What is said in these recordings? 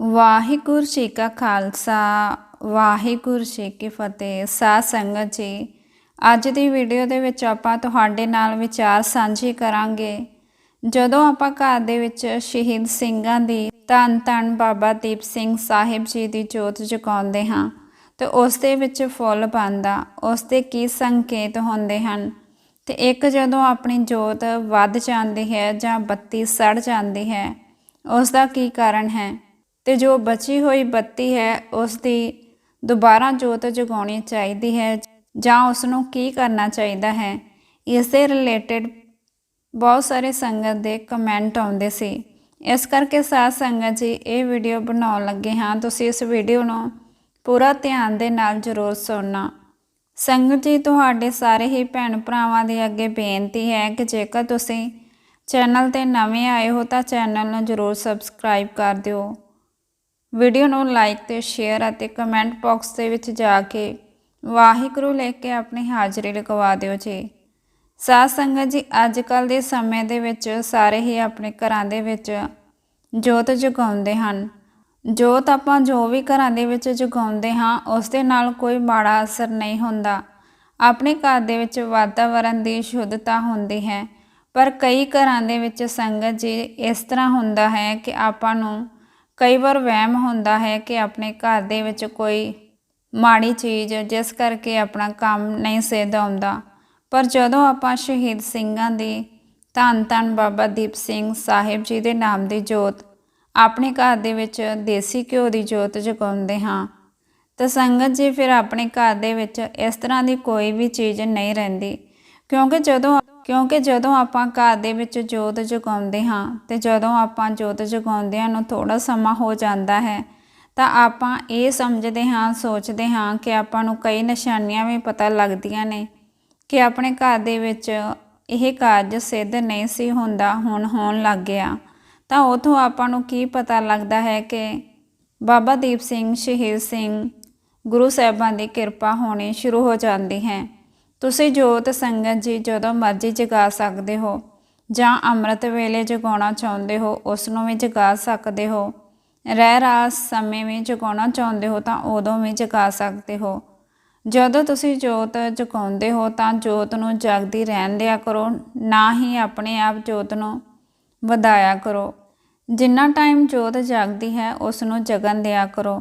ਵਾਹਿਗੁਰੂ ਜੀ ਕਾ ਖਾਲਸਾ, ਵਾਹਿਗੁਰੂ ਜੀ ਕੀ ਫਤਿਹ। ਸਾਧ ਸੰਗਤ ਜੀ, ਅੱਜ ਦੀ ਵੀਡੀਓ ਦੇ ਵਿੱਚ ਆਪਾਂ ਤੁਹਾਡੇ ਨਾਲ ਵਿਚਾਰ ਸਾਂਝੇ ਕਰਾਂਗੇ। ਜਦੋਂ ਆਪਾਂ ਘਰ ਦੇ ਵਿੱਚ ਸ਼ਹੀਦ ਸਿੰਘਾਂ ਦੀ ਧੰਨ ਧੰਨ ਬਾਬਾ ਦੀਪ ਸਿੰਘ ਸਾਹਿਬ ਜੀ ਦੀ ਜੋਤ ਜਗਾਉਂਦੇ ਹਾਂ, ਤੇ ਉਸ ਦੇ ਵਿੱਚ ਫੁੱਲ ਪਾਉਂਦਾ ਉਸ ਦੇ ਕੀ ਸੰਕੇਤ ਹੁੰਦੇ ਹਨ? ਤੇ ਇੱਕ ਜਦੋਂ ਆਪਣੀ ਜੋਤ ਵੱਧ ਜਾਂਦੀ ਹੈ ਜਾਂ ਬੱਤੀ ਸੜ ਜਾਂਦੀ ਹੈ, ਉਸ ਦਾ ਕੀ ਕਾਰਨ ਹੈ? ਤੇ ਜੋ ਬਚੀ ਹੋਈ ਬੱਤੀ ਹੈ, ਉਸ ਦੀ ਦੁਬਾਰਾ ਜੋਤ ਜਗਾਉਣੀ ਚਾਹੀਦੀ ਹੈ ਜਾਂ ਉਸ ਨੂੰ ਕੀ ਕਰਨਾ ਚਾਹੀਦਾ ਹੈ? ਇਸ ਦੇ ਰਿਲੇਟਡ ਬਹੁਤ ਸਾਰੇ ਸੰਗਤ ਦੇ ਕਮੈਂਟ ਆਉਂਦੇ ਸੀ। ਇਸ ਕਰਕੇ ਸਾਧ ਸੰਗਤ ਜੀ, ਇਹ ਵੀਡੀਓ ਬਣਾਉਣ ਲੱਗੇ ਹਾਂ। ਤੁਸੀਂ ਇਸ ਵੀਡੀਓ ਨੂੰ ਪੂਰਾ ਧਿਆਨ ਦੇ ਨਾਲ ਜ਼ਰੂਰ ਸੁਣਨਾ। ਸੰਗਤ ਜੀ, ਤੁਹਾਡੇ ਸਾਰੇ ਹੀ ਭੈਣ ਭਰਾਵਾਂ ਦੇ ਅੱਗੇ ਬੇਨਤੀ ਹੈ ਕਿ ਜੇਕਰ ਤੁਸੀਂ ਚੈਨਲ ਤੇ ਨਵੇਂ ਆਏ ਹੋ ਤਾਂ ਚੈਨਲ ਨੂੰ ਜ਼ਰੂਰ ਸਬਸਕ੍ਰਾਈਬ ਕਰ ਦਿਓ। ਵੀਡੀਓ ਨੂੰ ਲਾਈਕ ਤੇ ਸ਼ੇਅਰ ਅਤੇ ਕਮੈਂਟ ਬਾਕਸ ਦੇ ਵਿੱਚ ਜਾ ਕੇ ਵਾਹਿਗੁਰੂ ਲੈ ਕੇ ਆਪਣੀ ਹਾਜ਼ਰੀ ਲਗਵਾ ਦਿਓ ਜੀ। ਸਾਧ ਸੰਗਤ ਜੀ, ਅੱਜ ਕੱਲ ਦੇ ਸਮੇਂ ਦੇ ਵਿੱਚ ਸਾਰੇ ਹੀ ਆਪਣੇ ਘਰਾਂ ਦੇ ਵਿੱਚ ਜੋਤ ਜਗਾਉਂਦੇ ਹਨ। ਜੋਤ ਆਪਾਂ ਜੋ ਵੀ ਘਰਾਂ ਦੇ ਵਿੱਚ ਜਗਾਉਂਦੇ ਹਾਂ, ਉਸ ਦੇ ਨਾਲ ਕੋਈ ਮਾੜਾ ਅਸਰ ਨਹੀਂ ਹੁੰਦਾ। ਆਪਣੇ ਘਰ ਦੇ ਵਿੱਚ ਵਾਤਾਵਰਣ ਦੀ ਸ਼ੁੱਧਤਾ ਹੁੰਦੀ ਹੈ। ਪਰ ਕਈ ਘਰਾਂ ਦੇ ਵਿੱਚ ਸੰਗਤ ਜੀ, ਇਸ ਤਰ੍ਹਾਂ ਹੁੰਦਾ ਹੈ ਕਿ ਆਪਾਂ ਨੂੰ ਕਈ ਵਾਰ ਵਹਿਮ ਹੁੰਦਾ ਹੈ ਕਿ ਆਪਣੇ ਘਰ ਦੇ ਵਿੱਚ ਕੋਈ ਮਾੜੀ ਚੀਜ਼ ਜਿਸ ਕਰਕੇ ਆਪਣਾ ਕੰਮ ਨਹੀਂ ਸਿੱਧ ਆਉਂਦਾ। ਪਰ ਜਦੋਂ ਆਪਾਂ ਸ਼ਹੀਦ ਸਿੰਘਾਂ ਦੀ ਧੰਨ ਧੰਨ ਬਾਬਾ ਦੀਪ ਸਿੰਘ ਸਾਹਿਬ ਜੀ ਦੇ ਨਾਮ ਦੀ ਜੋਤ, ਆਪਣੇ ਘਰ ਦੇ ਵਿੱਚ ਦੇਸੀ ਘਿਓ ਦੀ ਜੋਤ ਜਗਾਉਂਦੇ ਹਾਂ, ਤਾਂ ਸੰਗਤ ਜੀ ਫਿਰ ਆਪਣੇ ਘਰ ਦੇ ਵਿੱਚ ਇਸ ਤਰ੍ਹਾਂ ਦੀ ਕੋਈ ਵੀ ਚੀਜ਼ ਨਹੀਂ ਰਹਿੰਦੀ। ਕਿਉਂਕਿ ਜਦੋਂ ਕਿਉਂਕਿ ਜਦੋਂ ਆਪਾਂ ਘਰ ਦੇ ਵਿੱਚ ਜੋਤ ਜਗਾਉਂਦੇ ਹਾਂ ਤੇ ਜਦੋਂ ਆਪਾਂ ਜੋਤ ਜਗਾਉਂਦਿਆਂ ਨੂੰ ਥੋੜਾ ਸਮਾਂ ਹੋ ਜਾਂਦਾ ਹੈ, ਤਾਂ ਆਪਾਂ ਇਹ ਸਮਝਦੇ ਹਾਂ, ਸੋਚਦੇ ਹਾਂ ਕਿ ਆਪਾਂ ਨੂੰ ਕਈ ਨਿਸ਼ਾਨੀਆਂ ਵੀ ਪਤਾ ਲੱਗਦੀਆਂ ਨੇ ਕਿ ਆਪਣੇ ਘਰ ਦੇ ਵਿੱਚ ਇਹ ਕਾਰਜ ਸਿੱਧ ਨਹੀਂ ਸੀ ਹੁੰਦਾ, ਹੁਣ ਹੋਣ ਲੱਗ ਗਿਆ। ਤਾਂ ਉਥੋਂ ਆਪਾਂ ਨੂੰ ਕੀ ਪਤਾ ਲੱਗਦਾ ਹੈ ਕਿ ਬਾਬਾ ਦੀਪ ਸਿੰਘ, ਸ਼ਹੀਦ ਸਿੰਘ ਗੁਰੂ ਸਾਹਿਬਾਂ ਦੀ ਕਿਰਪਾ ਹੋਣੀ ਸ਼ੁਰੂ ਹੋ ਜਾਂਦੀ ਹੈ। ਤੁਸੀਂ ਜੋਤ ਸੰਗਤ ਜੀ ਜਦੋਂ ਮਰਜ਼ੀ ਜਗਾ ਸਕਦੇ ਹੋ, ਜਾਂ ਅੰਮ੍ਰਿਤ ਵੇਲੇ ਜਗਾਉਣਾ ਚਾਹੁੰਦੇ ਹੋ ਉਸ ਨੂੰ ਵੀ ਜਗਾ ਸਕਦੇ ਹੋ। ਰਹਿ ਰਾਸ ਸਮੇਂ ਵਿੱਚ ਜਗਾਉਣਾ ਚਾਹੁੰਦੇ ਹੋ ਤਾਂ ਉਦੋਂ ਵੀ ਜਗਾ ਸਕਦੇ ਹੋ। ਜਦੋਂ ਤੁਸੀਂ ਜੋਤ ਜਗਾਉਂਦੇ ਹੋ ਤਾਂ ਜੋਤ ਨੂੰ ਜਗਦੀ ਰਹਿਣ ਦਿਆ ਕਰੋ, ਨਾ ਹੀ ਆਪਣੇ ਆਪ ਜੋਤ ਨੂੰ ਵਧਾਇਆ ਕਰੋ। ਜਿੰਨਾ ਟਾਈਮ ਜੋਤ ਜਗਦੀ ਹੈ ਉਸ ਨੂੰ ਜਗਨ ਦਿਆ ਕਰੋ।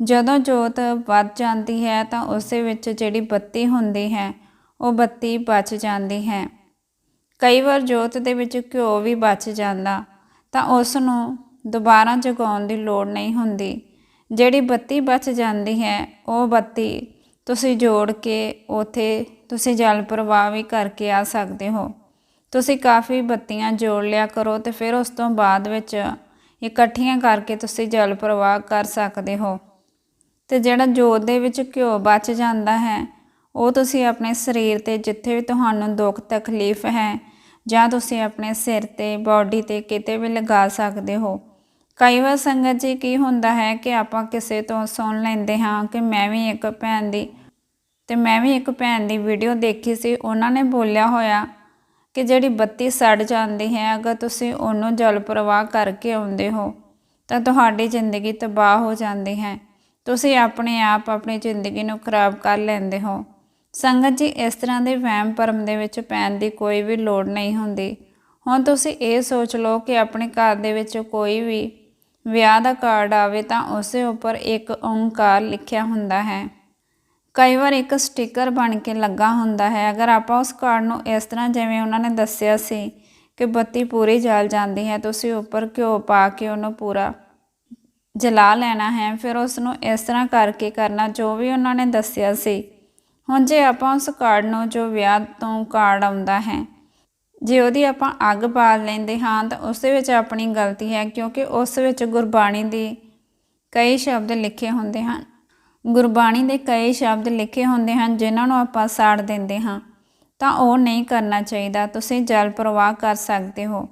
ਜਦੋਂ ਜੋਤ ਵੱਧ ਜਾਂਦੀ ਹੈ ਤਾਂ ਉਸ ਵਿੱਚ ਜਿਹੜੀ ਬੱਤੀ ਹੁੰਦੀ ਹੈ ਉਹ ਬੱਤੀ ਬਚ ਜਾਂਦੀ ਹੈ। ਕਈ ਵਾਰ ਜੋਤ ਦੇ ਵਿੱਚ ਘਿਓ ਵੀ ਬਚ ਜਾਂਦਾ, ਤਾਂ ਉਸ ਨੂੰ ਦੁਬਾਰਾ ਜਗਾਉਣ ਦੀ ਲੋੜ ਨਹੀਂ ਹੁੰਦੀ। ਜਿਹੜੀ ਬੱਤੀ ਬਚ ਜਾਂਦੀ ਹੈ, ਉਹ ਬੱਤੀ ਤੁਸੀਂ ਜੋੜ ਕੇ ਉਥੇ ਤੁਸੀਂ ਜਲ ਪ੍ਰਵਾਹ ਵੀ ਕਰਕੇ ਆ ਸਕਦੇ ਹੋ। ਤੁਸੀਂ ਕਾਫੀ ਬੱਤੀਆਂ ਜੋੜ ਲਿਆ ਕਰੋ ਤੇ ਫਿਰ ਉਸ ਤੋਂ ਬਾਅਦ ਵਿੱਚ ਇਕੱਠੀਆਂ ਕਰਕੇ ਤੁਸੀਂ ਜਲ ਪ੍ਰਵਾਹ ਕਰ ਸਕਦੇ ਹੋ। ਤੇ ਜਿਹੜਾ ਜੋਤ ਦੇ ਵਿੱਚ ਘਿਓ ਬਚ ਜਾਂਦਾ ਹੈ ਉਹ ਤੁਸੀਂ ਆਪਣੇ ਸਰੀਰ ਤੇ ਜਿੱਥੇ ਵੀ ਤੁਹਾਨੂੰ ਦੁੱਖ ਤਕਲੀਫ ਹੈ ਜਾਂ ਤੁਸੀਂ ਆਪਣੇ ਸਿਰ ਤੇ ਬਾਡੀ ਤੇ ਕਿਤੇ ਵੀ ਲਗਾ ਸਕਦੇ ਹੋ। ਕਈ ਵਾਰ ਸੰਗਤ ਜੀ ਕੀ ਹੁੰਦਾ ਹੈ ਕਿ ਆਪਾਂ ਕਿਸੇ ਤੋਂ ਸੁਣ ਲੈਂਦੇ ਹਾਂ ਕਿ ਮੈਂ ਵੀ ਇੱਕ ਭੈਣ ਦੀ, ਤੇ ਮੈਂ ਵੀ ਇੱਕ ਭੈਣ ਦੀ ਵੀਡੀਓ ਦੇਖੀ ਸੀ, ਉਹਨਾਂ ਨੇ ਬੋਲਿਆ ਹੋਇਆ ਕਿ ਜਿਹੜੀ ਬੱਤੀ ਸੜ ਜਾਂਦੀ ਹੈ, ਅਗਰ ਤੁਸੀਂ ਉਹਨੂੰ ਜਲ ਪ੍ਰਵਾਹ ਕਰਕੇ ਆਉਂਦੇ ਹੋ, ਤਾਂ ਤੁਹਾਡੀ ਜ਼ਿੰਦਗੀ ਤਬਾਹ ਹੋ ਜਾਂਦੀ ਹੈ। ਤੁਸੀਂ ਆਪਣੇ ਆਪ ਆਪਣੀ ਜ਼ਿੰਦਗੀ ਨੂੰ ਖਰਾਬ ਕਰ ਲੈਂਦੇ ਹੋ। ਸੰਗਤ ਜੀ, ਇਸ ਤਰ੍ਹਾਂ ਦੇ ਵਹਿਮ ਭਰਮ ਦੇ ਵਿੱਚ ਪੈਣ ਦੀ ਕੋਈ ਵੀ ਲੋੜ ਨਹੀਂ ਹੁੰਦੀ। ਹੁਣ ਤੁਸੀਂ ਇਹ ਸੋਚ ਲਓ ਕਿ ਆਪਣੇ ਘਰ ਦੇ ਵਿੱਚ ਕੋਈ ਵੀ ਵਿਆਹ ਦਾ ਕਾਰਡ ਆਵੇ ਤਾਂ ਉਸ ਉੱਪਰ ਇੱਕ ਓੰਕਾਰ ਲਿਖਿਆ ਹੁੰਦਾ ਹੈ। ਕਈ ਵਾਰ ਇੱਕ ਸਟicker ਬਣ ਕੇ ਲੱਗਾ ਹੁੰਦਾ ਹੈ। ਅਗਰ ਆਪਾਂ ਉਸ ਕਾਰਡ ਨੂੰ ਇਸ ਤਰ੍ਹਾਂ ਜਿਵੇਂ ਉਹਨਾਂ ਨੇ ਦੱਸਿਆ ਸੀ ਕਿ ਬੱਤੀ ਪੂਰੀ ਜਲ ਜਾਂਦੀ ਹੈ, ਤੁਸੀਂ ਉੱਪਰ ਘਿਓ ਪਾ ਕੇ ਉਹਨੂੰ ਪੂਰਾ ਜਲਾ ਲੈਣਾ ਹੈ। ਫਿਰ ਉਸ ਨੂੰ ਇਸ ਤਰ੍ਹਾਂ ਕਰਕੇ ਕਰਨਾ, ਜੋ ਵੀ ਉਹਨਾਂ ਨੇ ਦੱਸਿਆ ਸੀ। ਹੁਣ ਜੇ ਆਪਾਂ ਉਸ ਕਾਰਡ ਨੂੰ, ਜੋ ਵਿਆਹ ਤੋਂ ਕਾਰਡ ਆਉਂਦਾ ਹੈ, ਜੇ ਉਹਦੀ ਆਪਾਂ ਅੱਗ ਬਾਲ ਲੈਂਦੇ ਹਾਂ, ਤਾਂ ਉਸ ਦੇ ਵਿੱਚ ਆਪਣੀ ਗਲਤੀ ਹੈ, ਕਿਉਂਕਿ ਉਸ ਵਿੱਚ ਗੁਰਬਾਣੀ ਦੇ ਕਈ ਸ਼ਬਦ ਲਿਖੇ ਹੁੰਦੇ ਹਨ। ਗੁਰਬਾਣੀ ਦੇ ਕਈ ਸ਼ਬਦ ਲਿਖੇ ਹੁੰਦੇ ਹਨ, ਜਿਨ੍ਹਾਂ ਨੂੰ ਆਪਾਂ ਸਾੜ ਦਿੰਦੇ ਹਾਂ। ਤਾਂ ਉਹ ਨਹੀਂ ਕਰਨਾ ਚਾਹੀਦਾ, ਤੁਸੀਂ ਜਲ ਪ੍ਰਵਾਹ ਕਰ ਸਕਦੇ ਹੋ।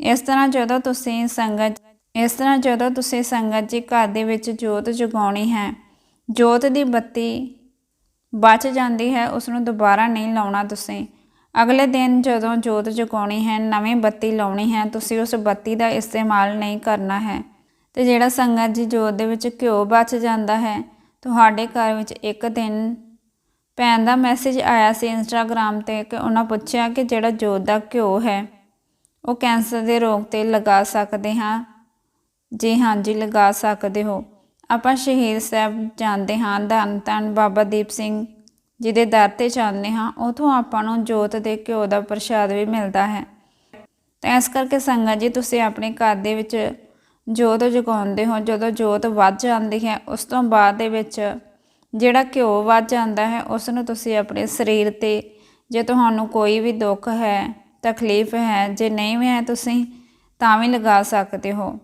ਇਸ ਤਰ੍ਹਾਂ ਜਦੋਂ ਤੁਸੀਂ ਸੰਗਤ, ਇਸ ਤਰ੍ਹਾਂ ਜਦੋਂ ਤੁਸੀਂ ਸੰਗਤ ਜੀ ਘਰ ਦੇ ਵਿੱਚ ਜੋਤ ਜਗਾਉਣੀ ਹੈ, ਜੋਤ ਦੀ ਬੱਤੀ ਬਚ ਜਾਂਦੀ ਹੈ ਉਸ ਨੂੰ ਦੁਬਾਰਾ ਨਹੀਂ ਲਾਉਣਾ ਤੁਸੀਂ। ਅਗਲੇ ਦਿਨ ਜਦੋਂ ਜੋਤ ਜਗਾਉਣੀ ਹੈ, ਨਵੀਂ ਬੱਤੀ ਲਾਉਣੀ ਹੈ, ਤੁਸੀਂ ਉਸ ਬੱਤੀ ਦਾ ਇਸਤੇਮਾਲ ਨਹੀਂ ਕਰਨਾ ਹੈ। ਤੇ ਜਿਹੜਾ ਸੰਗਤ ਜੀ ਜੋਤ ਦੇ ਵਿੱਚ ਘਿਓ ਬਚ ਜਾਂਦਾ ਹੈ, ਤੁਹਾਡੇ ਘਰ ਵਿੱਚ ਇੱਕ ਦਿਨ ਭੈਣ ਦਾ ਮੈਸੇਜ ਆਇਆ ਸੀ ਇੰਸਟਾਗ੍ਰam ਤੇ ਕਿ ਉਹਨਾਂ ਪੁੱਛਿਆ ਕਿ ਜਿਹੜਾ ਜੋਤ ਦਾ ਘਿਓ ਹੈ, ਉਹ ਕੈਂਸਰ ਦੇ ਰੋਗ ਤੇ ਲਗਾ ਸਕਦੇ ਹਾਂ? ਜੀ ਹਾਂਜੀ ਲਗਾ ਸਕਦੇ ਹੋ। ਆਪਾਂ ਸ਼ਹੀਦ ਸਾਹਿਬ ਜਾਂਦੇ ਹਾਂ, ਧੰਨ ਧੰਨ ਬਾਬਾ ਦੀਪ ਸਿੰਘ ਜਿਹਦੇ ਦਰ ਤੇ ਜਾਂਦੇ ਹਾਂ, ਉਥੋਂ ਆਪਾਂ ਨੂੰ ਜੋਤ ਦੇ ਘਿਓ ਦਾ ਪ੍ਰਸ਼ਾਦ ਵੀ ਮਿਲਦਾ ਹੈ। ਤਾਂ ਇਸ ਕਰਕੇ ਸੰਗਤ ਜੀ, ਤੁਸੀਂ ਆਪਣੇ ਘਰ ਦੇ ਵਿੱਚ ਜੋਤ ਜਗਾਉਂਦੇ ਹੋ, ਜਦੋਂ ਜੋਤ ਵੱਧ ਜਾਂਦੀ ਹੈ, ਉਸ ਤੋਂ ਬਾਅਦ ਦੇ ਵਿੱਚ ਜਿਹੜਾ ਘਿਓ ਵੱਧ ਜਾਂਦਾ ਹੈ ਉਸ ਨੂੰ ਤੁਸੀਂ ਆਪਣੇ ਸਰੀਰ ਤੇ, ਜੇ ਤੁਹਾਨੂੰ ਕੋਈ ਵੀ ਦੁੱਖ ਹੈ, ਤਕਲੀਫ ਹੈ, ਜੇ ਨਹੀਂ ਵੀ ਹੈ ਤੁਸੀਂ ਤਾਂ ਵੀ ਲਗਾ ਸਕਦੇ ਹੋ।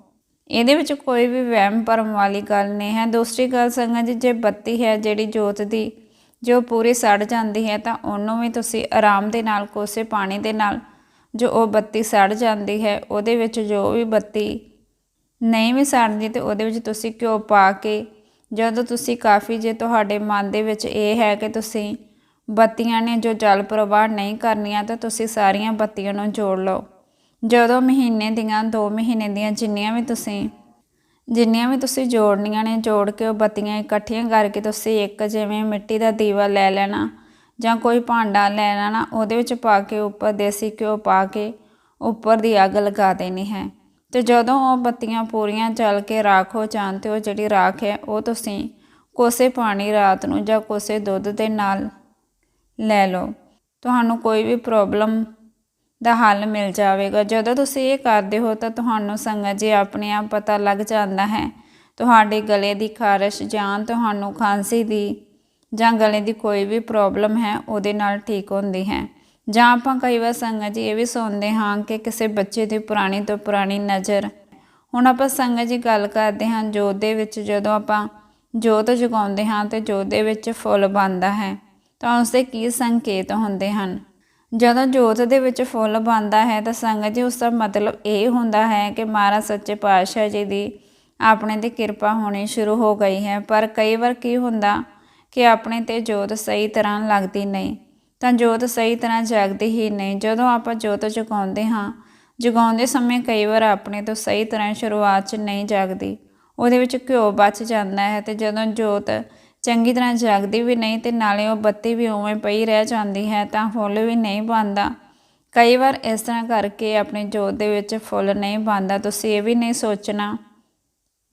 ਇਹਦੇ ਵਿੱਚ ਕੋਈ ਵੀ ਵਹਿਮ ਭਰਮ ਵਾਲੀ ਗੱਲ ਨਹੀਂ ਹੈ। ਦੂਸਰੀ ਗੱਲ ਸੰਗਤ ਜੀ, ਜੇ ਬੱਤੀ ਹੈ ਜਿਹੜੀ ਜੋਤ ਦੀ, ਜੋ ਪੂਰੀ ਸੜ ਜਾਂਦੀ ਹੈ, ਤਾਂ ਉਹਨੂੰ ਵੀ ਤੁਸੀਂ ਆਰਾਮ ਦੇ ਨਾਲ, ਕੋਸੇ ਪਾਣੀ ਦੇ ਨਾਲ ਜੋ ਉਹ ਬੱਤੀ ਸੜ ਜਾਂਦੀ ਹੈ, ਉਹਦੇ ਵਿੱਚ ਜੋ ਵੀ ਬੱਤੀ ਨਹੀਂ ਵੀ ਸੜਦੀ, ਤੇ ਉਹਦੇ ਵਿੱਚ ਤੁਸੀਂ ਘਿਓ ਪਾ ਕੇ, ਜਦੋਂ ਤੁਸੀਂ ਕਾਫੀ ਜੇ ਤੁਹਾਡੇ ਮਨ ਦੇ ਵਿੱਚ ਇਹ ਹੈ ਕਿ ਤੁਸੀਂ ਬੱਤੀਆਂ ਨੇ ਜੋ ਜਲ ਪ੍ਰਵਾਹ ਨਹੀਂ ਕਰਨੀਆਂ, ਤਾਂ ਤੁਸੀਂ ਸਾਰੀਆਂ ਬੱਤੀਆਂ ਨੂੰ ਜੋੜ ਲਓ। ਜਦੋਂ ਮਹੀਨੇ ਦੀਆਂ 2 ਮਹੀਨੇ ਦੀਆਂ ਜਿੰਨੀਆਂ ਵੀ ਤੁਸੀਂ, ਜਿੰਨੀਆਂ ਵੀ ਤੁਸੀਂ ਜੋੜਨੀਆਂ ਨੇ, ਜੋੜ ਕੇ ਉਹ ਬੱਤੀਆਂ ਇਕੱਠੀਆਂ ਕਰਕੇ ਤੁਸੀਂ ਇੱਕ ਜਿਵੇਂ ਮਿੱਟੀ ਦਾ ਦੀਵਾ ਲੈ ਲੈਣਾ ਜਾਂ ਕੋਈ ਭਾਂਡਾ ਲੈ ਲੈਣਾ, ਉਹਦੇ ਵਿੱਚ ਪਾ ਕੇ, ਉੱਪਰ ਦੇਸੀ ਘਿਓ ਪਾ ਕੇ ਉੱਪਰ ਦੀ ਅੱਗ ਲਗਾ ਦੇਣੀ ਹੈ। ਤੇ ਜਦੋਂ ਉਹ ਬੱਤੀਆਂ ਪੂਰੀਆਂ ਜਲ ਕੇ ਰਾਖ ਹੋ ਜਾਣ ਤੇ ਉਹ ਜਿਹੜੀ ਰਾਖ ਹੈ, ਉਹ ਤੁਸੀਂ ਕੋਸੇ ਪਾਣੀ ਰਾਤ ਨੂੰ ਜਾਂ ਕੋਸੇ ਦੁੱਧ ਦੇ ਨਾਲ ਲੈ ਲਓ। ਤੁਹਾਨੂੰ ਕੋਈ ਵੀ ਪ੍ਰੋਬਲਮ ਦਾ ਹੱਲ ਮਿਲ ਜਾਵੇਗਾ। ਜਦੋਂ ਤੁਸੀਂ ਇਹ ਕਰਦੇ ਹੋ ਤਾਂ ਤੁਹਾਨੂੰ ਸੰਗਤ ਜੀ ਆਪਣੇ ਆਪ ਪਤਾ ਲੱਗ ਜਾਂਦਾ ਹੈ। ਤੁਹਾਡੇ ਗਲੇ ਦੀ ਖਾਰਸ਼ ਜਾਂ ਤੁਹਾਨੂੰ ਖਾਂਸੀ ਦੀ ਜਾਂ ਗਲੇ ਦੀ ਕੋਈ ਵੀ ਪ੍ਰੋਬਲਮ ਹੈ, ਉਹਦੇ ਨਾਲ ਠੀਕ ਹੁੰਦੀ ਹੈ। ਜਾਂ ਆਪਾਂ ਕਈ ਵਾਰ ਸੰਗਤ ਜੀ ਇਹ ਵੀ ਸੁਣਦੇ ਹਾਂ ਕਿ ਕਿਸੇ ਬੱਚੇ ਦੀ ਪੁਰਾਣੀ ਤੋਂ ਪੁਰਾਣੀ ਨਜ਼ਰ। ਹੁਣ ਆਪਾਂ ਸੰਗਤ ਜੀ ਗੱਲ ਕਰਦੇ ਹਾਂ ਜੋਤ ਦੇ ਵਿੱਚ ਜਦੋਂ ਆਪਾਂ ਜੋਤ ਜਗਾਉਂਦੇ ਹਾਂ ਤੇ ਜੋਤ ਦੇ ਵਿੱਚ ਫੁੱਲ ਬਣਦਾ ਹੈ, ਤਾਂ ਉਸ ਦੇ ਕੀ ਸੰਕੇਤ ਹੁੰਦੇ ਹਨ? ਜਦੋਂ ਜੋਤ ਦੇ ਵਿੱਚ ਫੁੱਲ ਬਣਦਾ ਹੈ ਤਾਂ ਸੰਗਤ ਜੀ ਉਸ ਦਾ ਮਤਲਬ ਇਹ ਹੁੰਦਾ ਹੈ ਕਿ ਮਹਾਰਾਜ ਸੱਚੇ ਪਾਤਸ਼ਾਹ ਜੀ ਦੀ ਆਪਣੇ ਤੇ ਕਿਰਪਾ ਹੋਣੀ ਸ਼ੁਰੂ ਹੋ ਗਈ ਹੈ। ਪਰ ਕਈ ਵਾਰ ਕੀ ਹੁੰਦਾ ਕਿ ਆਪਣੇ ਤੇ ਜੋਤ ਸਹੀ ਤਰ੍ਹਾਂ ਲੱਗਦੀ ਨਹੀਂ, ਤਾਂ ਜੋਤ ਸਹੀ ਤਰ੍ਹਾਂ ਜਗਦੀ ਹੀ ਨਹੀਂ। ਜਦੋਂ ਆਪਾਂ ਜੋਤ ਜਗਾਉਂਦੇ ਹਾਂ, ਜਗਾਉਂਦੇ ਸਮੇਂ ਕਈ ਵਾਰ ਆਪਣੇ ਤੋਂ ਸਹੀ ਤਰ੍ਹਾਂ ਸ਼ੁਰੂਆਤ 'ਚ ਨਹੀਂ ਜਗਦੀ, ਉਹਦੇ ਵਿੱਚ ਘਿਓ ਬਚ ਜਾਂਦਾ ਹੈ ਤੇ ਜਦੋਂ ਜੋਤ ਚੰਗੀ ਤਰ੍ਹਾਂ ਜਗਦੀ ਵੀ ਨਹੀਂ ਤੇ ਨਾਲੇ ਉਹ ਬੱਤੀ ਵੀ ਉਵੇਂ ਪਈ ਰਹਿ ਜਾਂਦੀ ਹੈ ਤਾਂ ਫੁੱਲ ਵੀ ਨਹੀਂ ਬਣਦਾ। ਕਈ ਵਾਰ ਇਸ ਤਰ੍ਹਾਂ ਕਰਕੇ ਆਪਣੀ ਜੋਤ ਦੇ ਵਿੱਚ ਫੁੱਲ ਨਹੀਂ ਬਣਦਾ। ਤੁਸੀਂ ਇਹ ਵੀ ਨਹੀਂ ਸੋਚਣਾ,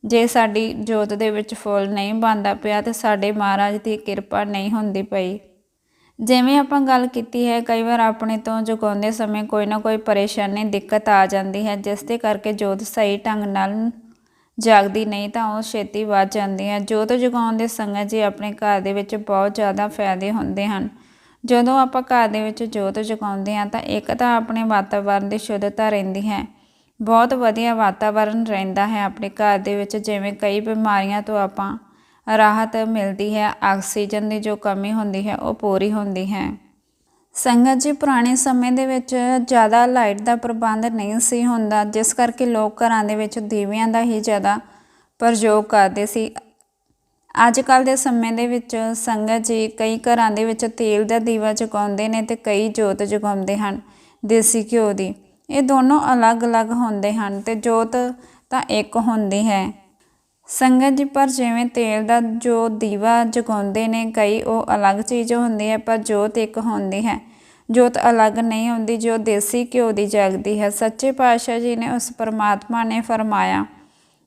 ਜੇ ਸਾਡੀ ਜੋਤ ਦੇ ਵਿੱਚ ਫੁੱਲ ਨਹੀਂ ਬਣਦਾ ਪਿਆ ਤੇ ਸਾਡੇ ਮਹਾਰਾਜ ਦੀ ਕਿਰਪਾ ਨਹੀਂ ਹੁੰਦੀ ਪਈ। ਜਿਵੇਂ ਆਪਾਂ ਗੱਲ ਕੀਤੀ ਹੈ, ਕਈ ਵਾਰ ਆਪਣੇ ਤੋਂ ਜਗਾਉਂਦੇ ਸਮੇਂ ਕੋਈ ਨਾ ਕੋਈ ਪਰੇਸ਼ਾਨੀ, ਦਿੱਕਤ ਆ ਜਾਂਦੀ ਹੈ, ਜਿਸ ਦੇ ਕਰਕੇ ਜੋਤ ਸਹੀ ਢੰਗ ਨਾਲ ਜਾਗਦੀ ਨਹੀਂ ਤਾਂ ਉਹ ਛੇਤੀ ਵੱਧ ਜਾਂਦੀ ਹੈ। ਜੋਤ ਜਗਾਉਣ ਦੇ ਸੰਗਤ ਜੀ ਆਪਣੇ ਘਰ ਦੇ ਵਿੱਚ ਬਹੁਤ ਜ਼ਿਆਦਾ ਫਾਇਦੇ ਹੁੰਦੇ ਹਨ। ਜਦੋਂ ਆਪਾਂ ਘਰ ਦੇ ਵਿੱਚ ਜੋਤ ਜਗਾਉਂਦੇ ਹਾਂ ਤਾਂ ਇੱਕ ਤਾਂ ਆਪਣੇ ਵਾਤਾਵਰਣ ਦੀ ਸ਼ੁੱਧਤਾ ਰਹਿੰਦੀ ਹੈ। ਬਹੁਤ ਵਧੀਆ ਵਾਤਾਵਰਣ ਰਹਿੰਦਾ ਹੈ ਆਪਣੇ ਘਰ ਦੇ ਵਿੱਚ, ਜਿਵੇਂ ਕਈ ਬਿਮਾਰੀਆਂ ਤੋਂ ਆਪਾਂ ਰਾਹਤ ਮਿਲਦੀ ਹੈ। ਆਕਸੀਜਨ ਦੀ ਜੋ ਕਮੀ ਹੁੰਦੀ ਹੈ ਉਹ ਪੂਰੀ ਹੁੰਦੀ ਹੈ। ਸੰਗਤ ਜੀ, ਪੁਰਾਣੇ ਸਮੇਂ ਦੇ ਵਿੱਚ ਜ਼ਿਆਦਾ ਲਾਈਟ ਦਾ ਪ੍ਰਬੰਧ ਨਹੀਂ ਸੀ ਹੁੰਦਾ, ਜਿਸ ਕਰਕੇ ਲੋਕ ਘਰਾਂ ਦੇ ਵਿੱਚ ਦੀਵਿਆਂ ਦਾ ਹੀ ਜ਼ਿਆਦਾ ਪ੍ਰਯੋਗ ਕਰਦੇ ਸੀ। ਅੱਜ ਕੱਲ ਦੇ ਸਮੇਂ ਦੇ ਵਿੱਚ ਸੰਗਤ ਜੀ ਕਈ ਘਰਾਂ ਦੇ ਵਿੱਚ ਤੇਲ ਦਾ ਦੀਵਾ ਜਗਾਉਂਦੇ ਨੇ ਤੇ ਕਈ ਜੋਤ ਜਗਾਉਂਦੇ ਹਨ, ਦੇਸੀ ਘਿਓ ਦੀ। ਇਹ ਦੋਨੋਂ ਅਲੱਗ-ਅਲੱਗ ਹੁੰਦੇ ਹਨ ਤੇ ਜੋਤ ਤਾਂ ਇੱਕ ਹੁੰਦੀ ਹੈ। ਸੰਗਤ ਜੀ, ਪਰ ਜਿਵੇਂ ਤੇਲ ਦਾ ਜੋ ਦੀਵਾ ਜਗਾਉਂਦੇ ਨੇ, ਕਈ ਉਹ ਅਲੱਗ ਚੀਜ਼ ਹੁੰਦੀ ਹੈ, ਪਰ ਜੋਤ ਇੱਕ ਹੁੰਦੀ ਹੈ। ਜੋਤ ਅਲੱਗ ਨਹੀਂ ਹੁੰਦੀ, ਜੋ ਦੇਸੀ ਘਿਓ ਦੀ ਜਗਦੀ ਹੈ। ਸੱਚੇ ਪਾਤਸ਼ਾਹ ਜੀ ਨੇ ਉਸ ਪਰਮਾਤਮਾ ਨੇ ਫਰਮਾਇਆ,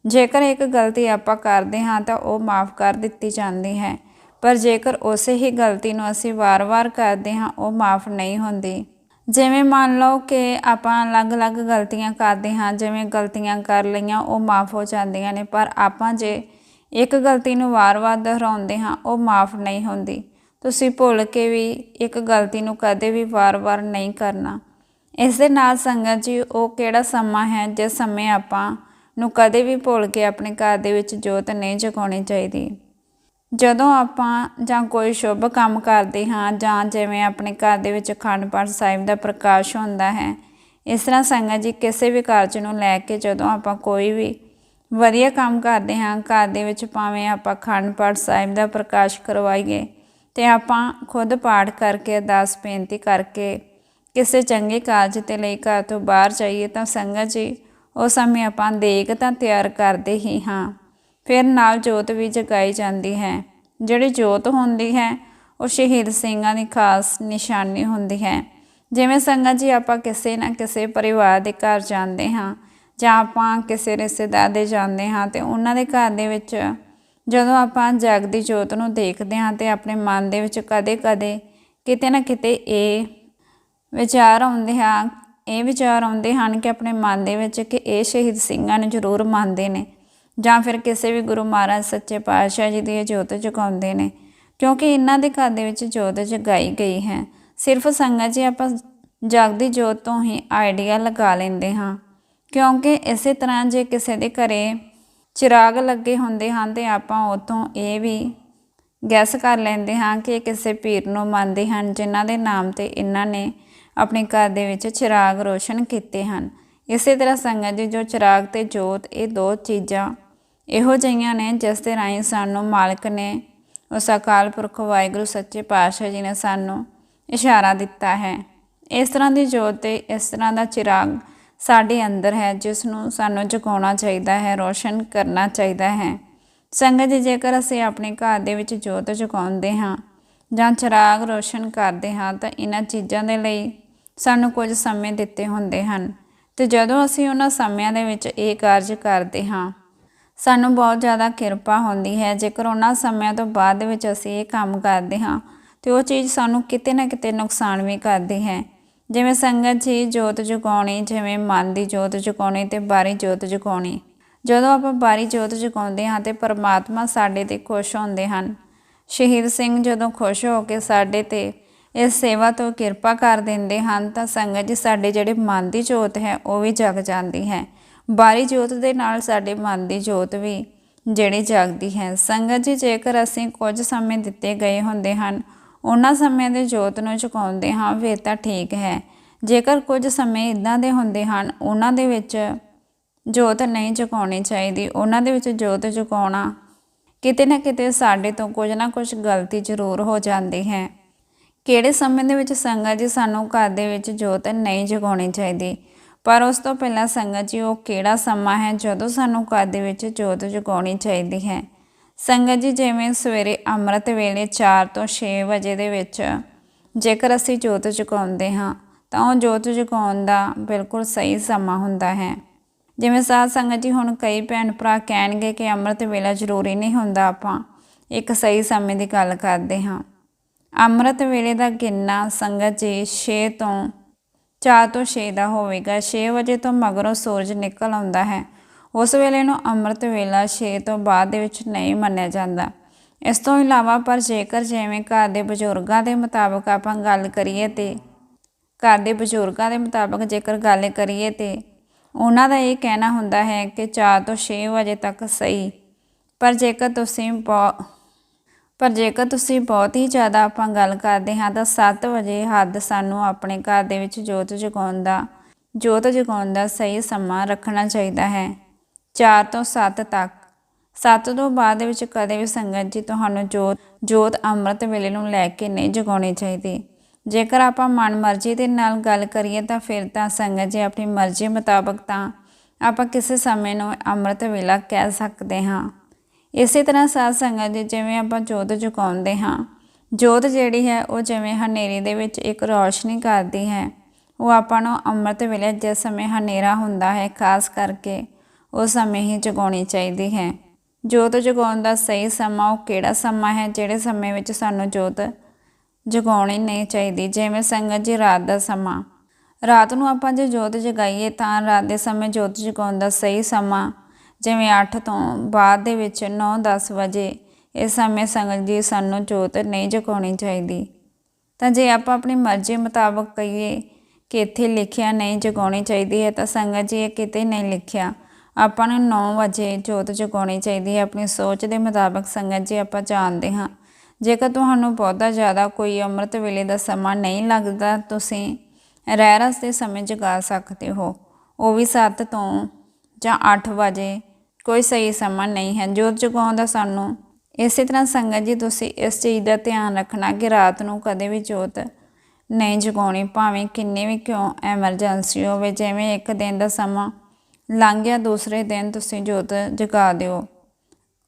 ਜੇਕਰ ਇੱਕ ਗਲਤੀ ਆਪਾਂ ਕਰਦੇ ਹਾਂ, ਤਾਂ ਉਹ ਮਾਫ ਕਰ ਦਿੱਤੀ ਜਾਂਦੀ ਹੈ। ਪਰ ਜੇਕਰ ਉਸੇ ਹੀ ਗਲਤੀ ਨੂੰ ਅਸੀਂ ਵਾਰ-ਵਾਰ ਕਰਦੇ ਹਾਂ, ਉਹ ਮਾਫ ਨਹੀਂ ਹੁੰਦੀ। ਜਿਵੇਂ ਮੰਨ ਲਓ ਕਿ ਆਪਾਂ ਅਲੱਗ-ਅਲੱਗ ਗਲਤੀਆਂ ਕਰਦੇ ਹਾਂ, ਜਿਵੇਂ ਗਲਤੀਆਂ ਕਰ ਲਈਆਂ, ਉਹ ਮਾਫ ਹੋ ਜਾਂਦੀਆਂ ਨੇ, ਪਰ ਆਪਾਂ ਜੇ ਇੱਕ ਗਲਤੀ ਨੂੰ ਵਾਰ-ਵਾਰ ਦੁਹਰਾਉਂਦੇ ਹਾਂ, ਉਹ ਮਾਫ ਨਹੀਂ ਹੁੰਦੀ। ਤੁਸੀਂ ਭੁੱਲ ਕੇ ਵੀ ਇੱਕ ਗਲਤੀ ਨੂੰ ਕਦੇ ਵੀ ਵਾਰ-ਵਾਰ ਨਹੀਂ ਕਰਨਾ। ਇਸ ਦੇ ਨਾਲ ਸੰਗਤ ਜੀ, ਉਹ ਕਿਹੜਾ ਸਮਾਂ ਹੈ, ਜਿਸ ਸਮੇਂ ਆਪਾਂ ਨੂੰ ਕਦੇ ਵੀ ਭੁੱਲ ਕੇ ਆਪਣੇ ਘਰ ਦੇ ਵਿੱਚ ਜੋਤ ਨਹੀਂ ਜਗਾਉਣੀ ਚਾਹੀਦੀ। ਜਦੋਂ ਆਪਾਂ ਜਾਂ ਕੋਈ ਸ਼ੁਭ ਕੰਮ ਕਰਦੇ ਹਾਂ ਜਾਂ ਜਿਵੇਂ ਆਪਣੇ ਘਰ ਦੇ ਵਿੱਚ ਅਖੰਡ ਪਾਠ ਸਾਹਿਬ ਦਾ ਪ੍ਰਕਾਸ਼ ਹੁੰਦਾ ਹੈ, ਇਸ ਤਰ੍ਹਾਂ ਸੰਗਤ ਜੀ ਕਿਸੇ ਵੀ ਕਾਰਜ ਨੂੰ ਲੈ ਕੇ ਜਦੋਂ ਆਪਾਂ ਕੋਈ ਵੀ ਵਧੀਆ ਕੰਮ ਕਰਦੇ ਹਾਂ, ਘਰ ਦੇ ਵਿੱਚ ਭਾਵੇਂ ਆਪਾਂ ਅਖੰਡ ਪਾਠ ਸਾਹਿਬ ਦਾ ਪ੍ਰਕਾਸ਼ ਕਰਵਾਈਏ ਤੇ ਆਪਾਂ ਖੁਦ ਪਾਠ ਕਰਕੇ ਅਰਦਾਸ ਬੇਨਤੀ ਕਰਕੇ ਕਿਸੇ ਚੰਗੇ ਕਾਰਜ ਤੇ ਲਈ ਘਰ ਤੋਂ ਬਾਹਰ ਜਾਈਏ ਤਾਂ ਸੰਗਤ ਜੀ ਉਸ ਸਮੇਂ ਆਪਾਂ ਦੇਗ ਤਾਂ ਤਿਆਰ ਕਰਦੇ ਹੀ ਹਾਂ। ਫਿਰ ਨਾਲ ਜੋਤ ਵੀ ਜਗਾਈ ਜਾਂਦੀ ਹੈ। ਜਿਹੜੀ ਜੋਤ ਹੁੰਦੀ ਹੈ, ਉਹ ਸ਼ਹੀਦ ਸਿੰਘਾਂ ਦੀ ਖਾਸ ਨਿਸ਼ਾਨੀ ਹੁੰਦੀ ਹੈ। ਜਿਵੇਂ ਸੰਗਤ ਜੀ ਆਪਾਂ ਕਿਸੇ ਨਾ ਕਿਸੇ ਪਰਿਵਾਰ ਦੇ ਘਰ ਜਾਂਦੇ ਹਾਂ ਜਾਂ ਆਪਾਂ ਕਿਸੇ ਰਿਸ਼ਤੇਦਾਰ ਦੇ ਜਾਂਦੇ ਹਾਂ ਤੇ ਉਹਨਾਂ ਦੇ ਘਰ ਦੇ ਵਿੱਚ ਜਦੋਂ ਆਪਾਂ ਜਗਦੀ ਜੋਤ ਨੂੰ ਦੇਖਦੇ ਹਾਂ ਤੇ ਆਪਣੇ ਮਨ ਦੇ ਵਿੱਚ ਕਦੇ-ਕਦੇ ਕਿਤੇ ਨਾ ਕਿਤੇ ਇਹ ਵਿਚਾਰ ਆਉਂਦੇ ਹਨ ਇਹ ਵਿਚਾਰ ਆਉਂਦੇ ਹਨ ਕਿ ਆਪਣੇ ਮਨ ਦੇ ਵਿੱਚ ਕਿ ਇਹ ਸ਼ਹੀਦ ਸਿੰਘਾਂ ਨੂੰ ਜ਼ਰੂਰ ਮੰਨਦੇ ਨੇ। ਜਾਂ ਫਿਰ ਕਿਸੇ ਵੀ ਗੁਰੂ ਮਹਾਰਾਜ ਸੱਚੇ ਪਾਤਸ਼ਾਹ ਜੀ ਦੀ ਇਹ ਜੋਤ ਜਗਾਉਂਦੇ ਨੇ, ਕਿਉਂਕਿ ਇਹਨਾਂ ਦੇ ਘਰ ਦੇ ਵਿੱਚ ਜੋਤ ਜਗਾਈ ਗਈ ਹੈ। ਸਿਰਫ ਸੰਗਤ ਜੀ ਆਪਾਂ ਜਗਦੀ ਜੋਤ ਤੋਂ ਹੀ ਆਈਡੀਆ ਲਗਾ ਲੈਂਦੇ ਹਾਂ, ਕਿਉਂਕਿ ਇਸੇ ਤਰ੍ਹਾਂ ਜੇ ਕਿਸੇ ਦੇ ਘਰੇ ਚਿਰਾਗ ਲੱਗੇ ਹੁੰਦੇ ਹਨ ਤੇ ਆਪਾਂ ਉਤੋਂ ਇਹ ਵੀ ਗੈਸ ਕਰ ਲੈਂਦੇ ਹਾਂ ਕਿ ਕਿਸੇ ਪੀਰ ਨੂੰ ਮੰਨਦੇ ਹਨ, ਜਿਨ੍ਹਾਂ ਦੇ ਨਾਮ ਤੇ ਇਹਨਾਂ ਨੇ ਆਪਣੇ ਘਰ ਦੇ ਵਿੱਚ ਚਿਰਾਗ ਰੋਸ਼ਨ ਕੀਤੇ ਹਨ। ਇਸੇ ਤਰ੍ਹਾਂ ਸੰਗਤ ਜੀ ਜੋ ਚਿਰਾਗ ਤੇ ਜੋਤ, ਇਹ ਦੋ ਚੀਜ਼ਾਂ ਇਹੋ ਜਿਹੀਆਂ ਨੇ ਜਿਸ ਦੇ ਰਾਹੀਂ ਸਾਨੂੰ ਮਾਲਕ ਨੇ ਉਸ ਅਕਾਲ ਪੁਰਖ ਵਾਹਿਗੁਰੂ ਸੱਚੇ ਪਾਤਸ਼ਾਹ ਜੀ ਨੇ ਸਾਨੂੰ ਇਸ਼ਾਰਾ ਦਿੱਤਾ ਹੈ। ਇਸ ਤਰ੍ਹਾਂ ਦੀ ਜੋਤ ਤੇ ਇਸ ਤਰ੍ਹਾਂ ਦਾ ਚਿਰਾਗ ਸਾਡੇ ਅੰਦਰ ਹੈ, ਜਿਸ ਨੂੰ ਸਾਨੂੰ ਜਗਾਉਣਾ ਚਾਹੀਦਾ ਹੈ, ਰੋਸ਼ਨ ਕਰਨਾ ਚਾਹੀਦਾ ਹੈ। ਸੰਗਤ ਜੀ, ਜੇਕਰ ਅਸੀਂ ਆਪਣੇ ਘਰ ਦੇ ਵਿੱਚ ਜੋਤ ਜਗਾਉਂਦੇ ਹਾਂ ਜਾਂ ਚਿਰਾਗ ਰੋਸ਼ਨ ਕਰਦੇ ਹਾਂ, ਤਾਂ ਇਹਨਾਂ ਚੀਜ਼ਾਂ ਦੇ ਲਈ ਸਾਨੂੰ ਕੁਝ ਸਮੇਂ ਦਿੱਤੇ ਹੁੰਦੇ ਹਨ। ਤੇ ਜਦੋਂ ਅਸੀਂ ਉਹਨਾਂ ਸਮਿਆਂ ਦੇ ਵਿੱਚ ਇਹ ਕਾਰਜ ਕਰਦੇ ਹਾਂ ਸਾਨੂੰ ਬਹੁਤ ਜ਼ਿਆਦਾ ਕਿਰਪਾ ਹੁੰਦੀ ਹੈ, ਜੇਕਰ ਉਹਨਾਂ ਸਮਿਆਂ ਤੋਂ ਬਾਅਦ ਵਿੱਚ ਅਸੀਂ ਇਹ ਕੰਮ ਕਰਦੇ ਹਾਂ, ਤੇ ਉਹ ਚੀਜ਼ ਸਾਨੂੰ ਕਿਤੇ ਨਾ ਕਿਤੇ ਨੁਕਸਾਨ ਵੀ ਕਰਦੀ ਹੈ। ਜਿਵੇਂ ਸੰਗਤ ਜੀ ਜੋਤ ਜਗਾਉਣੀ, ਜਿਵੇਂ ਮਨ ਦੀ ਜੋਤ ਜਗਾਉਣੀ ਤੇ ਬਾਰੀ ਜੋਤ ਜਗਾਉਣੀ। ਜਦੋਂ ਆਪਾਂ ਬਾਰੀ ਜੋਤ ਜਗਾਉਂਦੇ ਹਾਂ ਤੇ ਪਰਮਾਤਮਾ ਸਾਡੇ ਤੇ ਖੁਸ਼ ਹੁੰਦੇ ਹਨ। ਸ਼ਹੀਦ ਸਿੰਘ ਜਦੋਂ ਖੁਸ਼ ਹੋ ਕੇ ਸਾਡੇ ਤੇ ਇਸ ਸੇਵਾ ਤੋਂ ਕਿਰਪਾ ਕਰ ਦਿੰਦੇ ਹਨ, ਤਾਂ ਸੰਗਤ ਜੀ ਸਾਡੇ ਜਿਹੜੇ ਮਨ ਦੀ ਜੋਤ ਹੈ, ਉਹ ਵੀ ਜਗ ਜਾਂਦੀ ਹੈ। ਬਾਰੀ ਜੋਤ ਦੇ ਨਾਲ ਸਾਡੇ ਮਨ ਦੀ ਜੋਤ ਵੀ ਜਿਹੜੀ ਜਾਗਦੀ ਹੈ। ਸੰਗਤ ਜੀ, ਜੇਕਰ ਅਸੀਂ ਕੁਝ ਸਮੇਂ ਦਿੱਤੇ ਗਏ ਹੁੰਦੇ ਹਨ, ਉਹਨਾਂ ਸਮਿਆਂ ਦੇ ਜੋਤ ਨੂੰ ਚੁਕਾਉਂਦੇ ਹਾਂ, ਫਿਰ ਤਾਂ ਠੀਕ ਹੈ। ਜੇਕਰ ਕੁਝ ਸਮੇਂ ਇਦਾਂ ਦੇ ਹੁੰਦੇ ਹਨ, ਉਹਨਾਂ ਦੇ ਵਿੱਚ ਜੋਤ ਨਹੀਂ ਚੁਕਾਉਣੀ ਚਾਹੀਦੀ। ਉਹਨਾਂ ਦੇ ਵਿੱਚ ਜੋਤ ਚੁਕਾਉਣਾ ਕਿਤੇ ਨਾ ਕਿਤੇ ਸਾਡੇ ਤੋਂ ਕੁਝ ਨਾ ਕੁਝ ਗਲਤੀ ਜ਼ਰੂਰ ਹੋ ਜਾਂਦੀ ਹੈ। ਕਿਹੜੇ ਸਮੇਂ ਦੇ ਵਿੱਚ ਸੰਗਤ ਜੀ ਸਾਨੂੰ ਘਰ ਦੇ ਵਿੱਚ ਜੋਤ ਨਹੀਂ ਜਗਾਉਣੀ ਚਾਹੀਦੀ? ਪਰ ਉਸ ਤੋਂ ਪਹਿਲਾਂ ਸੰਗਤ ਜੀ, ਉਹ ਕਿਹੜਾ ਸਮਾਂ ਹੈ ਜਦੋਂ ਸਾਨੂੰ ਘਰ ਦੇ ਵਿੱਚ ਜੋਤ ਜਗਾਉਣੀ ਚਾਹੀਦੀ ਹੈ? ਸੰਗਤ ਜੀ, ਜਿਵੇਂ ਸਵੇਰੇ ਅੰਮ੍ਰਿਤ ਵੇਲੇ 4 ਤੋਂ 6 ਵਜੇ ਦੇ ਵਿੱਚ ਜੇਕਰ ਅਸੀਂ ਜੋਤ ਜਗਾਉਂਦੇ ਹਾਂ, ਤਾਂ ਉਹ ਜੋਤ ਜਗਾਉਣ ਦਾ ਬਿਲਕੁਲ ਸਹੀ ਸਮਾਂ ਹੁੰਦਾ ਹੈ। ਜਿਵੇਂ ਸਾਧ ਸੰਗਤ ਜੀ ਹੁਣ ਕਈ ਭੈਣ ਭਰਾ ਕਹਿਣਗੇ ਕਿ ਅੰਮ੍ਰਿਤ ਵੇਲਾ ਜ਼ਰੂਰੀ ਨਹੀਂ ਹੁੰਦਾ ਆਪਾਂ, ਇੱਕ ਸਹੀ ਸਮੇਂ ਦੀ ਗੱਲ ਕਰਦੇ ਹਾਂ। ਅੰਮ੍ਰਿਤ ਵੇਲੇ ਦਾ ਗਿਣਨਾ ਸੰਗਤ ਜੀ 6 ਤੋਂ 4 ਤੋਂ 6 ਦਾ ਹੋਵੇਗਾ 6 ਵਜੇ ਤੋਂ ਮਗਰੋਂ ਸੂਰਜ ਨਿਕਲ ਆਉਂਦਾ ਹੈ। ਉਸ ਵੇਲੇ ਨੂੰ ਅੰਮ੍ਰਿਤ ਵੇਲਾ 6 ਤੋਂ ਬਾਅਦ ਦੇ ਵਿੱਚ ਨਹੀਂ ਮੰਨਿਆ ਜਾਂਦਾ। ਇਸ ਤੋਂ ਇਲਾਵਾ ਪਰ ਜੇਕਰ ਜਿਵੇਂ ਘਰ ਦੇ ਬਜ਼ੁਰਗਾਂ ਦੇ ਮੁਤਾਬਕ ਆਪਾਂ ਗੱਲ ਕਰੀਏ ਤੇ ਘਰ ਦੇ ਬਜ਼ੁਰਗਾਂ ਦੇ ਮੁਤਾਬਕ ਜੇਕਰ ਗੱਲ ਕਰੀਏ ਤੇ ਉਹਨਾਂ ਦਾ ਇਹ ਕਹਿਣਾ ਹੁੰਦਾ ਹੈ ਕਿ 4 ਤੋਂ 6 ਵਜੇ ਤੱਕ ਸਹੀ। ਪਰ ਜੇਕਰ ਤੁਸੀਂ ਬਹੁ ਪਰ ਜੇਕਰ ਤੁਸੀਂ ਬਹੁਤ ਹੀ ਜ਼ਿਆਦਾ ਆਪਾਂ ਗੱਲ ਕਰਦੇ ਹਾਂ, ਤਾਂ 7 ਵਜੇ ਹੱਦ ਸਾਨੂੰ ਆਪਣੇ ਘਰ ਦੇ ਵਿੱਚ ਜੋਤ ਜਗਾਉਣ ਦਾ, ਜੋਤ ਜਗਾਉਣ ਦਾ ਸਹੀ ਸਮਾਂ ਰੱਖਣਾ ਚਾਹੀਦਾ ਹੈ। 4 ਤੋਂ 7 ਤੱਕ। 7 ਤੋਂ ਬਾਅਦ ਵਿੱਚ ਕਦੇ ਵੀ ਸੰਗਤ ਜੀ ਤੁਹਾਨੂੰ ਜੋਤ ਜੋਤ ਅੰਮ੍ਰਿਤ ਵੇਲੇ ਨੂੰ ਲੈ ਕੇ ਨਹੀਂ ਜਗਾਉਣੀ ਚਾਹੀਦੀ। ਜੇਕਰ ਆਪਾਂ ਮਨ ਮਰਜ਼ੀ ਦੇ ਨਾਲ ਗੱਲ ਕਰੀਏ, ਤਾਂ ਫਿਰ ਤਾਂ ਸੰਗਤ ਜੀ ਆਪਣੀ ਮਰਜ਼ੀ ਮੁਤਾਬਕ ਤਾਂ ਆਪਾਂ ਕਿਸੇ ਸਮੇਂ ਨੂੰ ਅੰਮ੍ਰਿਤ ਵੇਲਾ ਕਹਿ ਸਕਦੇ ਹਾਂ। ਇਸੇ ਤਰ੍ਹਾਂ ਸਾਧ ਸੰਗਤ ਜੀ, ਜਿਵੇਂ ਆਪਾਂ ਜੋਤ ਜਗਾਉਂਦੇ ਹਾਂ, ਜੋਤ ਜਿਹੜੀ ਹੈ, ਉਹ ਜਿਵੇਂ ਹਨੇਰੇ ਦੇ ਵਿੱਚ ਇੱਕ ਰੌਸ਼ਨੀ ਕਰਦੀ ਹੈ, ਉਹ ਆਪਾਂ ਨੂੰ ਅੰਮ੍ਰਿਤ ਵੇਲੇ ਜਿਸ ਸਮੇਂ ਹਨੇਰਾ ਹੁੰਦਾ ਹੈ, ਖਾਸ ਕਰਕੇ ਉਸ ਸਮੇਂ ਹੀ ਜਗਾਉਣੀ ਚਾਹੀਦੀ ਹੈ। ਜੋਤ ਜਗਾਉਣ ਦਾ ਸਹੀ ਸਮਾਂ ਉਹ ਕਿਹੜਾ ਸਮਾਂ ਹੈ, ਜਿਹੜੇ ਸਮੇਂ ਵਿੱਚ ਸਾਨੂੰ ਜੋਤ ਜਗਾਉਣੀ ਨਹੀਂ ਚਾਹੀਦੀ? ਜਿਵੇਂ ਸੰਗਤ ਜੀ, ਰਾਤ ਦਾ ਸਮਾਂ। ਰਾਤ ਨੂੰ ਆਪਾਂ ਜੇ ਜੋਤ ਜਗਾਈਏ, ਤਾਂ ਰਾਤ ਦੇ ਸਮੇਂ ਜੋਤ ਜਗਾਉਣ ਦਾ ਸਹੀ ਸਮਾਂ ਜਿਵੇਂ 8 ਤੋਂ ਬਾਅਦ ਦੇ ਵਿੱਚ 9-10 ਵਜੇ ਇਸ ਸਮੇਂ ਸੰਗਤ ਜੀ ਸਾਨੂੰ ਜੋਤ ਨਹੀਂ ਜਗਾਉਣੀ ਚਾਹੀਦੀ। ਤਾਂ ਜੇ ਆਪਾਂ ਆਪਣੀ ਮਰਜ਼ੀ ਮੁਤਾਬਕ ਕਹੀਏ ਕਿ ਇੱਥੇ ਲਿਖਿਆ ਨਹੀਂ ਜਗਾਉਣੀ ਚਾਹੀਦੀ ਹੈ, ਤਾਂ ਸੰਗਤ ਜੀ ਇਹ ਕਿਤੇ ਨਹੀਂ ਲਿਖਿਆ। ਆਪਾਂ ਨੂੰ 9 ਵਜੇ ਜੋਤ ਜਗਾਉਣੀ ਚਾਹੀਦੀ ਹੈ। ਆਪਣੀ ਸੋਚ ਦੇ ਮੁਤਾਬਕ ਸੰਗਤ ਜੀ ਆਪਾਂ ਜਾਣਦੇ ਹਾਂ। ਜੇਕਰ ਤੁਹਾਨੂੰ ਬਹੁਤਾ ਜ਼ਿਆਦਾ ਕੋਈ ਅੰਮ੍ਰਿਤ ਵੇਲੇ ਦਾ ਸਮਾਂ ਨਹੀਂ ਲੱਗਦਾ, ਤੁਸੀਂ ਰਹਿਰਸ ਦੇ ਸਮੇਂ ਜਗਾ ਸਕਦੇ ਹੋ। ਉਹ ਵੀ 7 ਤੋਂ ਜਾਂ 8 ਵਜੇ ਕੋਈ ਸਹੀ ਸਮਾਂ ਨਹੀਂ ਹੈ। ਜੋਤ ਜਗਾਉਣ ਦਾ ਸਾਨੂੰ ਇਸੇ ਤਰ੍ਹਾਂ ਸੰਗਤ ਜੀ, ਤੁਸੀਂ ਇਸ ਚੀਜ਼ ਦਾ ਧਿਆਨ ਰੱਖਣਾ ਕਿ ਰਾਤ ਨੂੰ ਕਦੇ ਵੀ ਜੋਤ ਨਹੀਂ ਜਗਾਉਣੀ, ਭਾਵੇਂ ਕਿੰਨੇ ਵੀ ਕਿਉਂ ਐਮਰਜੈਂਸੀ ਹੋਵੇ, ਜਿਵੇਂ ਇੱਕ ਦਿਨ ਦਾ ਸਮਾਂ ਲੰਘ ਗਿਆ, ਦੂਸਰੇ ਦਿਨ ਤੁਸੀਂ ਜੋਤ ਜਗਾ ਦਿਓ।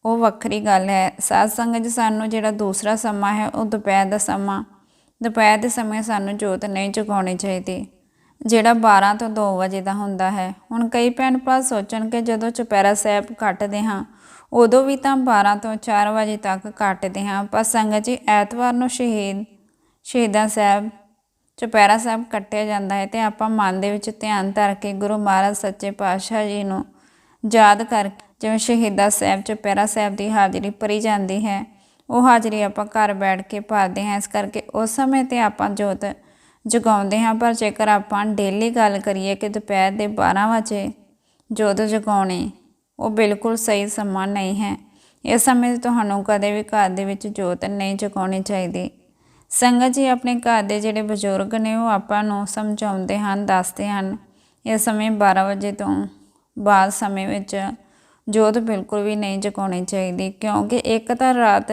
ਉਹ ਵੱਖਰੀ ਗੱਲ ਹੈ। ਸਾਧ ਸੰਗਤ ਜੀ, ਸਾਨੂੰ ਜਿਹੜਾ ਦੂਸਰਾ ਸਮਾਂ ਹੈ, ਉਹ ਦੁਪਹਿਰ ਦਾ ਸਮਾਂ। ਦੁਪਹਿਰ ਦੇ ਸਮੇਂ ਸਾਨੂੰ ਜੋਤ ਨਹੀਂ ਜਗਾਉਣੀ ਚਾਹੀਦੀ। ਜਿਹੜਾ 12 ਤੋਂ 2 ਵਜੇ ਦਾ ਹੁੰਦਾ ਹੈ। ਹੁਣ ਕਈ ਭੈਣ ਭਰਾ ਸੋਚਣ ਕਿ ਜਦੋਂ ਚੁਪਹਿਰਾ ਸਾਹਿਬ ਕੱਟਦੇ ਹਾਂ, ਉਦੋਂ ਵੀ ਤਾਂ 12 ਤੋਂ 4 ਵਜੇ ਤੱਕ ਕੱਟਦੇ ਹਾਂ। ਪਰ ਸੰਗਤ ਜੀ, ਐਤਵਾਰ ਨੂੰ ਸ਼ਹੀਦ, ਸ਼ਹੀਦਾਂ ਸਾਹਿਬ, ਚੁਪਹਿਰਾ ਸਾਹਿਬ ਕੱਟਿਆ ਜਾਂਦਾ ਹੈ ਤੇ ਆਪਾਂ ਮਨ ਦੇ ਵਿੱਚ ਧਿਆਨ ਧਰ ਕੇ ਗੁਰੂ ਮਹਾਰਾਜ ਸੱਚੇ ਪਾਤਸ਼ਾਹ ਜੀ ਨੂੰ ਯਾਦ ਕਰ ਜਿਵੇਂ ਸ਼ਹੀਦਾਂ ਸਾਹਿਬ, ਚੁਪਹਿਰਾ ਸਾਹਿਬ ਦੀ ਹਾਜ਼ਰੀ ਭਰੀ ਜਾਂਦੀ ਹੈ, ਉਹ ਹਾਜ਼ਰੀ ਆਪਾਂ ਘਰ ਬੈਠ ਕੇ ਭਰਦੇ ਹਾਂ। ਇਸ ਕਰਕੇ ਉਸ ਸਮੇਂ ਤੇ ਆਪਾਂ ਜੋਤ ਜਗਾਉਂਦੇ ਹਾਂ, ਪਰ ਜੇਕਰ ਆਪਾਂ ਡੇਲੀ ਗੱਲ ਕਰੀਏ ਕਿ ਦੁਪਹਿਰ ਦੇ 12 ਵਜੇ ਜੋਤ ਜਗਾਉਣੀ, ਉਹ ਬਿਲਕੁਲ ਸਹੀ ਸਮਾਂ ਨਹੀਂ ਹੈ। ਇਸ ਸਮੇਂ ਤੁਹਾਨੂੰ ਕਦੇ ਵੀ ਘਰ ਦੇ ਵਿੱਚ ਜੋਤ ਨਹੀਂ ਜਗਾਉਣੀ ਚਾਹੀਦੀ। ਸੰਗਤ ਜੀ, ਆਪਣੇ ਘਰ ਦੇ ਜਿਹੜੇ ਬਜ਼ੁਰਗ ਨੇ, ਉਹ ਆਪਾਂ ਨੂੰ ਸਮਝਾਉਂਦੇ ਹਨ, ਦੱਸਦੇ ਹਨ, ਇਸ ਸਮੇਂ 12 ਵਜੇ ਤੋਂ ਬਾਅਦ ਸਮੇਂ ਵਿੱਚ ਜੋਤ ਬਿਲਕੁਲ ਵੀ ਨਹੀਂ ਜਗਾਉਣੀ ਚਾਹੀਦੀ, ਕਿਉਂਕਿ ਇੱਕ ਤਾਂ ਰਾਤ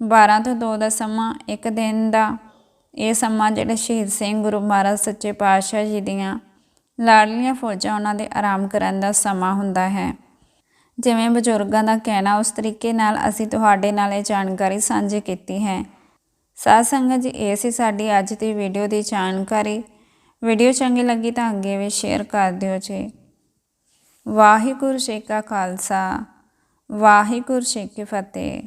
12 ਤੋਂ 2 ਦਾ ਸਮਾਂ, ਇੱਕ ਦਿਨ ਦਾ ਇਹ ਸਮਾਂ ਜਿਹੜੇ ਸ਼ਹੀਦ ਸਿੰਘ ਗੁਰੂ ਮਹਾਰਾਜ ਸੱਚੇ ਪਾਤਸ਼ਾਹ ਜੀ ਦੀਆਂ ਲਾੜਲੀਆਂ ਫੌਜਾਂ ਉਹਨਾਂ ਦੇ ਆਰਾਮ ਕਰਨ ਦਾ ਸਮਾਂ ਹੁੰਦਾ ਹੈ। ਜਿਵੇਂ ਬਜ਼ੁਰਗਾਂ ਦਾ ਕਹਿਣਾ, ਉਸ ਤਰੀਕੇ ਨਾਲ ਅਸੀਂ ਤੁਹਾਡੇ ਨਾਲ ਇਹ ਜਾਣਕਾਰੀ ਸਾਂਝੀ ਕੀਤੀ ਹੈ। ਸਾਧ ਸੰਗਤ ਜੀ, ਇਹ ਸੀ ਸਾਡੀ ਅੱਜ ਦੀ ਵੀਡੀਓ ਦੀ ਜਾਣਕਾਰੀ। ਵੀਡੀਓ ਚੰਗੀ ਲੱਗੀ ਤਾਂ ਅੱਗੇ ਵੀ ਸ਼ੇਅਰ ਕਰ ਦਿਓ ਜੀ। ਵਾਹਿਗੁਰੂ ਜੀ ਕਾ ਖਾਲਸਾ, ਵਾਹਿਗੁਰੂ ਜੀ ਕੀ ਫਤਿਹ।